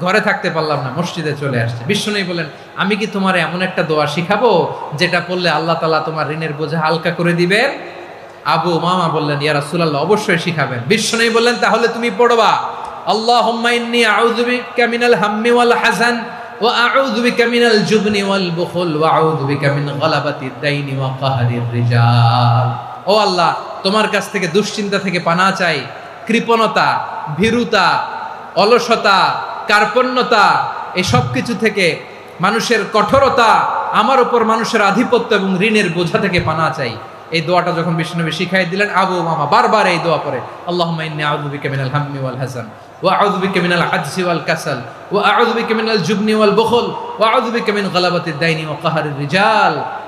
ঘরে থাকতে পারলাম না, মসজিদে চলে আসছে। বিষ্ণু বলেন আমি কি তোমার এমন একটা দোয়া শিখাবো যেটা পড়লে আল্লাহ তালা তোমার ঋণের বোঝা হালকা করে দিবেন? আবু মামা বললেন, ইয়া রাসূলুল্লাহ, অবশ্যই শিখাবেন। বিষ্ণু বললেন, তাহলে তুমি পড়বা কাহরির রিজাল। ও আল্লাহ, তোমার কাছ থেকে দুশ্চিন্তা থেকে পানা চাই, কৃপণতা, ভীরুতা, অলসতা কার্পণ্যতা, এই সব কিছু থেকে মানুষের কঠোরতা, আমার উপর মানুষের আধিপত্য এবং ঋণের বোঝা থেকে পানা চাই। এই দোয়াটা যখন বিষ্ণুনবী শিখাই দিলেন, আবু মামা বারবার এই দোয়া পরে আল্লাহ ইন্নী আউযু বিকা মিনাল হাম্মি ওয়াল হাসান, ওয়া আউযু বিকা মিনাল আজজি ওয়াল কাসাল, ওয়া আউযু বিকা মিনাল জুবনি ওয়াল বুখল, ওয়া আউযু বিকা মিন গালাবাতিদ দাইনি ওয়া কাহরির রিজাল।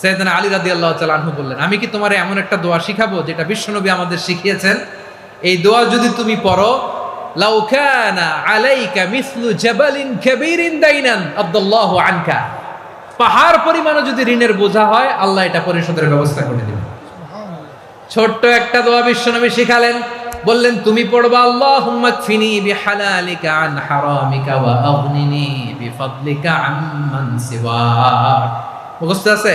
সৈয়দনা আলী রাদি আল্লাহ তালু বললেন আমি কি তোমার এমন একটা দোয়া শিখাবো যেটা বিশ্বনবী আমাদের শিখিয়েছেন? এই দোয়া যদি তুমি পড়ো লাউ কানা আলাইকা মিসলু জাবালিন কাবীরিন দাইনান আব্দুল্লাহু আনকা। পাহাড় পরিমাণও যদি ঋণের বোঝা হয় আল্লাহ এটা পরিশোধের ব্যবস্থা করে দিবেন। ছোট্ট একটা দোয়া বিশ্বনবী শিখালেন। বললেন তুমি পড়বা আল্লাহুম্মা কফিনি বিহালালিকা আন হারামিকা ওয়া আগনিনি বিফাদলিকা আম্মান সিওয়াক। মুখস্থ আছে?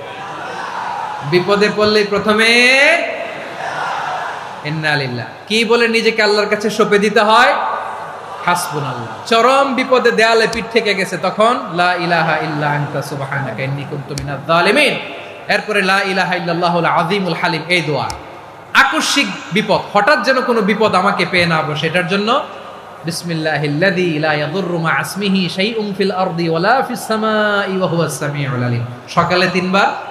বিপদে পড়লে প্রথমে কি বলে নিজেকে আল্লাহর কাছে সঁপে দিতে হয়? চরম বিপদে দেয়ালে পিঠ থেকে গেছে তখন এরপরে হালিম, এই দোয়া। আকস্মিক বিপদ, হঠাৎ যেন কোনো বিপদ আমাকে পেয়ে না বসে, এটার জন্য আসমিহি সকালে তিনবার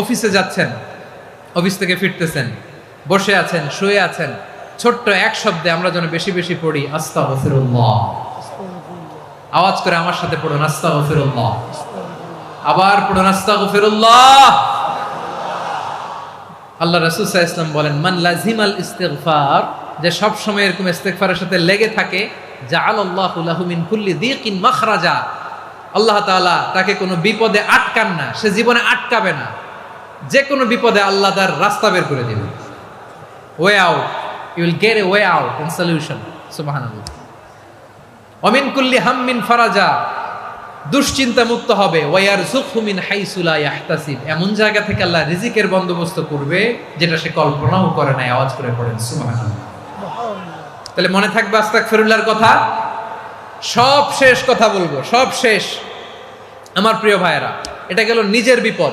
অফিসে যাচ্ছেন, অফিস থেকে ফিরতেছেন, বসে আছেন, শুয়ে আছেন। ছোট্ট এক শব্দে আমরা যেন বেশি বেশি পড়ি, আস্তাগফিরুল্লাহ। আওয়াজ করে আমার সাথে পড়ুন, আস্তাগফিরুল্লাহ। আবার পড়ুন, আস্তাগফিরুল্লাহ। আল্লাহ রাসূল আলাইহি বলেন, মান লাজিমাল ইস্তিগফার যে সব সময় এরকম ইস্তিগফারের সাথে লেগে থাকে, জাআলাল্লাহু লাহু মিন কুল্লি দিকিন মাখরাজা আল্লাহ তাআলা তাকে কোনো বিপদে আটকান না, সে জীবনে আটকাবে না। যে কোনো বিপদে আল্লাহ তার রাস্তা বের করে দিবে way out you will get a way out in solution সুবহানাল্লাহ। অমিন কুল্লি হাম্মিন ফারাজা। দুশ্চিন্তা মুক্ত হবে। ওয়ার জুখমিন হাইসুলা ইয়াহতাসিব। এমন জায়গা থেকে আল্লাহ রিজিকের বন্দোবস্ত করবে, যেটা সে কল্পনাও করে নাই, আওয়াজ করে পড়েন। সুবহানাল্লাহ। তাহলে মনে থাকবে আস্তাক আস্তাগফিরুল্লাহর কথা? সব শেষ কথা বলব, সব শেষ। আমার প্রিয় ভাইয়েরা, এটা গেল নিজের বিপদ।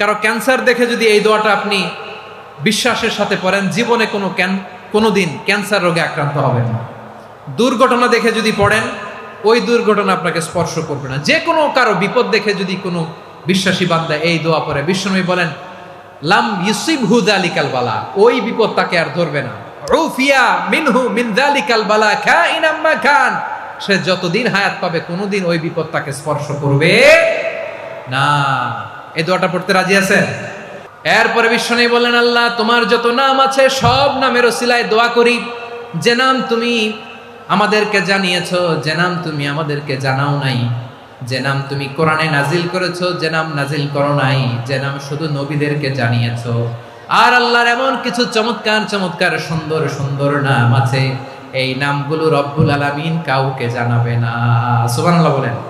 কারও ক্যান্সার দেখে যদি এই দোয়াটা আপনি বিশ্বাসের সাথে পড়েন, জীবনে কোনো ক্যান, কোনোদিন ক্যান্সার রোগে আক্রান্ত হবেন না। দুর্ঘটনা দেখে যদি পড়েন, ওই দুর্ঘটনা আপনাকে স্পর্শ করবে না। যে কোনো কারও বিপদ দেখে যদি কোনো বিশ্বাসী বান্দা এই দোয়া পড়ে, বিশ্বনবী বলেন, লাম ইউসিব হু জালিকাল বালা ওই বিপদ তাকে আর ধরবে না। রুফিয়া মিনহু মিন জালিকাল বালা খাইন আম্মা খান সে যতদিন হায়াত পাবে, কোনোদিন ওই বিপদ তাকে স্পর্শ করবে না। এই দোয়াটা পড়তে রাজি আছেন? এরপরে বিশ্বনী বললেন, আল্লাহ, তোমার যত নাম আছে, সব নামের ওসিলায় দোয়া করি। যে নাম তুমি আমাদেরকে জানিয়েছ, যে নাম তুমি আমাদেরকে জানাও নাই। যে নাম তুমি কোরআনে নাজিল করেছ, যে নাম নাজিল করো নাই। যে নাম শুধু নবীদেরকে জানিয়েছ। আর আল্লাহর এমন কিছু চমৎকার চমৎকার, সুন্দর সুন্দর নাম আছে। এই নামগুলো রব্বুল আলামিন কাউকে জানাবে না। সুবহানাল্লাহ বলেন।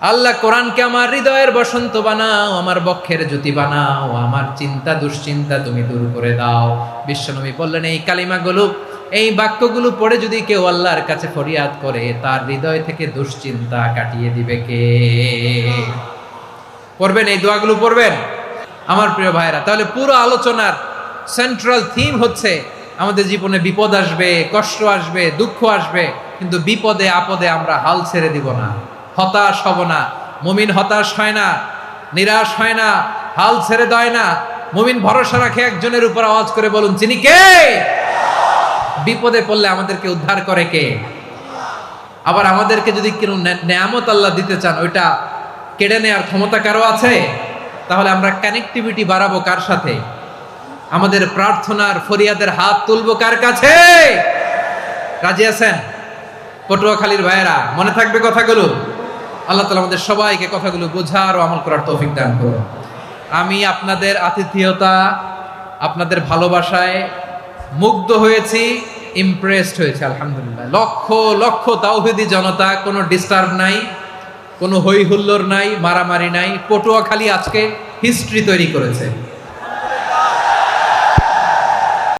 আল্লাহ কোরআনকে আমার হৃদয়ের বসন্ত বানাও, আমার বক্ষের জ্যোতি বানাও, আমার চিন্তা দুশ্চিন্তা তুমি দূর করে দাও। বিশ্বনবী বললেন, এই কালিমাগুলো, এই বাক্যগুলো পড়ে যদি কেউ আল্লাহর কাছে ফরিয়াদ করে, তার হৃদয় থেকে দুশ্চিন্তা কাটিয়ে দিবে কে? পড়বেন, এই দোয়াগুলো পড়বেন? আমার প্রিয় ভাইরা তাহলে পুরো আলোচনার সেন্ট্রাল থিম হচ্ছে, আমাদের জীবনে বিপদ আসবে, কষ্ট আসবে, দুঃখ আসবে, কিন্তু বিপদে, আপদে আমরা হাল ছেড়ে দিব না। হতাশ হব না, মুমিন হতাশ হয় না, নিরাশ হয় না, হাল ছেড়ে দেয় না। মুমিন ভরসা রাখে একজনের উপর আওয়াজ করে বলুন চিনি কে? বিপদে পড়লে আমাদেরকে উদ্ধার করে কে? আবার আমাদেরকে যদি কোনো নেয়ামত আল্লাহ দিতে চান, ওইটা কেড়ে নেওয়ার ক্ষমতা কারও আছে? তাহলে আমরা কানেক্টিভিটি বাড়াবো কার সাথে? আমাদের প্রার্থনার ফরিয়াদের হাত তুলবো কার কাছে? রাজি আছেন? পটুয়াখালীর ভাইয়েরা, মনে থাকবে কথাগুলো? আল্লাহ তালা আমাদের সবাইকে কথাগুলো বোঝার ও আমল করার তৌফিক দান করুন। আমি আপনাদের আতিথেয়তা, আপনাদের ভালোবাসায় মুগ্ধ হয়েছি ইমপ্রেসড হয়েছে, আলহামদুলিল্লাহ। লক্ষ লক্ষ তাওহিদি জনতা, কোনো ডিস্টার্ব নাই, কোনো হৈ হুল্লোর নাই, মারামারি নাই, পটুয়াখালী আজকে হিস্ট্রি তৈরি করেছে।